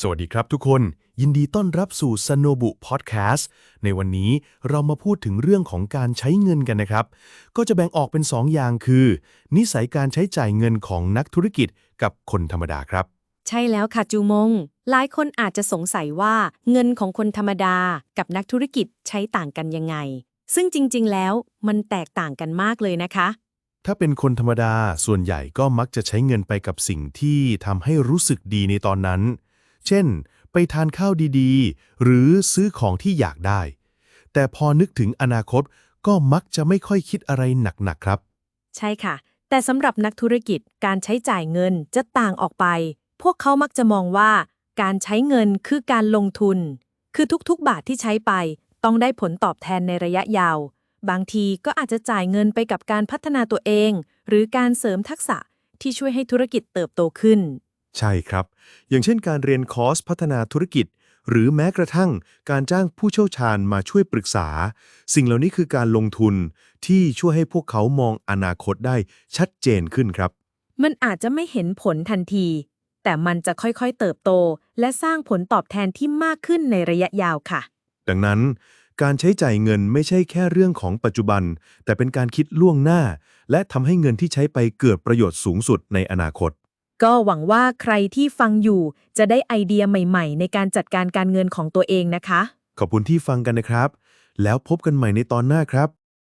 สวัสดีครับทุกคน ยินดีต้อนรับสู่ s n o b u Podcast ในวันนี้เรามาพูดถึงเรื่องของการใช้เงินกันนะครับ ก็จะแบ่งออกเป็น 2 อย่างคือ นิสัยการใช้จ่ายเงินของนักธุรกิจกับคนธรรมดาครับ ใช่แล้วค่ะจูมง หลายคนอาจจะสงสัยว่าเงินของคนธรรมดา กับนักธุรกิจใช้ต่างกันยังไง ซึ่งจริง ๆ แล้วมันแตกต่างกันมากเลยนะคะ ถ้าเป็นคนธรรมดาส่วนใหญ่ก็มักจะใช้เงินไปกับสิ่งที่ทำให้รู้สึกดีในตอนนั้น เช่น ไปทานข้าวดีๆ หรือซื้อของที่อยากได้ แต่พอนึกถึงอนาคตก็มักจะไม่ค่อยคิดอะไรหนัก ๆ ครับ ใช่ค่ะ แต่สำหรับนักธุรกิจการใช้จ่ายเงินจะต่างออกไป พวกเขามักจะมองว่า การใช้เงินคือการลงทุน คือทุกๆ บาทที่ใช้ไป ต้องได้ผลตอบแทนในระยะยาว บางทีก็อาจจะจ่ายเงินไปกับการพัฒนาตัวเอง หรือการเสริมทักษะที่ช่วยให้ธุรกิจเติบโตขึ้น ใช่ครับ อย่างเช่นการเรียนคอร์สพัฒนาธุรกิจ หรือแม้กระทั่งการจ้างผู้เชี่ยวชาญมาช่วยปรึกษา สิ่งเหล่านี้คือการลงทุนที่ช่วยให้พวกเขามองอนาคตได้ชัดเจนขึ้นครับ มันอาจจะไม่เห็นผลทันที แต่มันจะค่อยๆเติบโต และสร้างผลตอบแทนที่มากขึ้นในระยะยาวค่ะ ดังนั้น การใช้จ่ายเงินไม่ใช่แค่เรื่องของปัจจุบัน แต่เป็นการคิดล่วงหน้า และทำให้เงินที่ใช้ไปเกิดประโยชน์สูงสุดในอนาคต ก็หวังว่าใครที่ฟังอยู่จะได้ไอเดียใหม่ๆ ในการจัดการการเงินของตัวเองนะคะ ขอบคุณที่ฟังกันนะครับ แล้วพบกันใหม่ในตอนหน้าครับ